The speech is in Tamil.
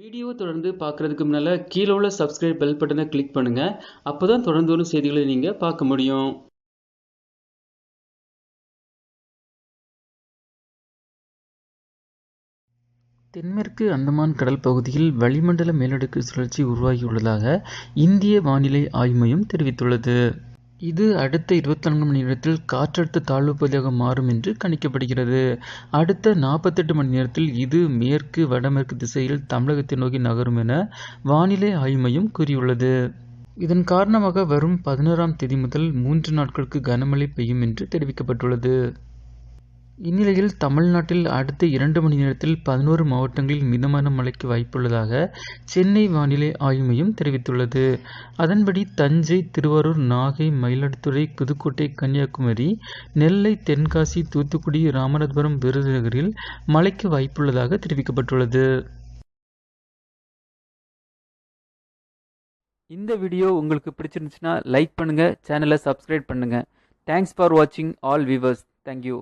வீடியோ தொடர்ந்து பார்க்குறதுக்கு முன்னால் கீழே உள்ள சப்ஸ்கிரைப் பெல் பட்டனை கிளிக் பண்ணுங்கள் அப்போ தான் தொடர்ந்து வரும் செய்திகளை நீங்கள் பார்க்க முடியும். தென்மேற்கு அந்தமான் கடல் பகுதியில் வளிமண்டல மேலடுக்கு சுழற்சி உருவாகியுள்ளதாக இந்திய வானிலை ஆய்வு மையம் தெரிவித்துள்ளது. இது அடுத்த இருபத்தி நான்கு மணி நேரத்தில் காற்றழுத்த தாழ்வு பகுதியாக மாறும் என்று கணிக்கப்படுகிறது. அடுத்த நாற்பத்தெட்டு மணி நேரத்தில் இது மேற்கு வடமேற்கு திசையில் தமிழகத்தை நோக்கி நகரும் என வானிலை ஆய்வு மையம் கூறியுள்ளது. இதன் காரணமாக வரும் பதினோராம் தேதி முதல் மூன்று நாட்களுக்கு கனமழை பெய்யும் என்று தெரிவிக்கப்பட்டுள்ளது. இந்நிலையில் தமிழ்நாட்டில் அடுத்த இரண்டு மணி நேரத்தில் பதினோரு மாவட்டங்களில் மிதமான மழைக்கு வாய்ப்புள்ளதாக சென்னை வானிலை ஆய்வு மையம் தெரிவித்துள்ளது. அதன்படி தஞ்சை திருவாரூர் நாகை மயிலாடுதுறை புதுக்கோட்டை கன்னியாகுமரி நெல்லை தென்காசி தூத்துக்குடி ராமநாதபுரம் விருதுநகரில் மழைக்கு வாய்ப்புள்ளதாக தெரிவிக்கப்பட்டுள்ளது. இந்த வீடியோ உங்களுக்கு பிடிச்சிருந்துச்சுன்னா லைக் பண்ணுங்கள் சேனலை சப்ஸ்கிரைப் பண்ணுங்கள் தேங்க்ஸ் ஃபார் வாட்சிங் ஆல் வியூவர்ஸ் தேங்க்யூ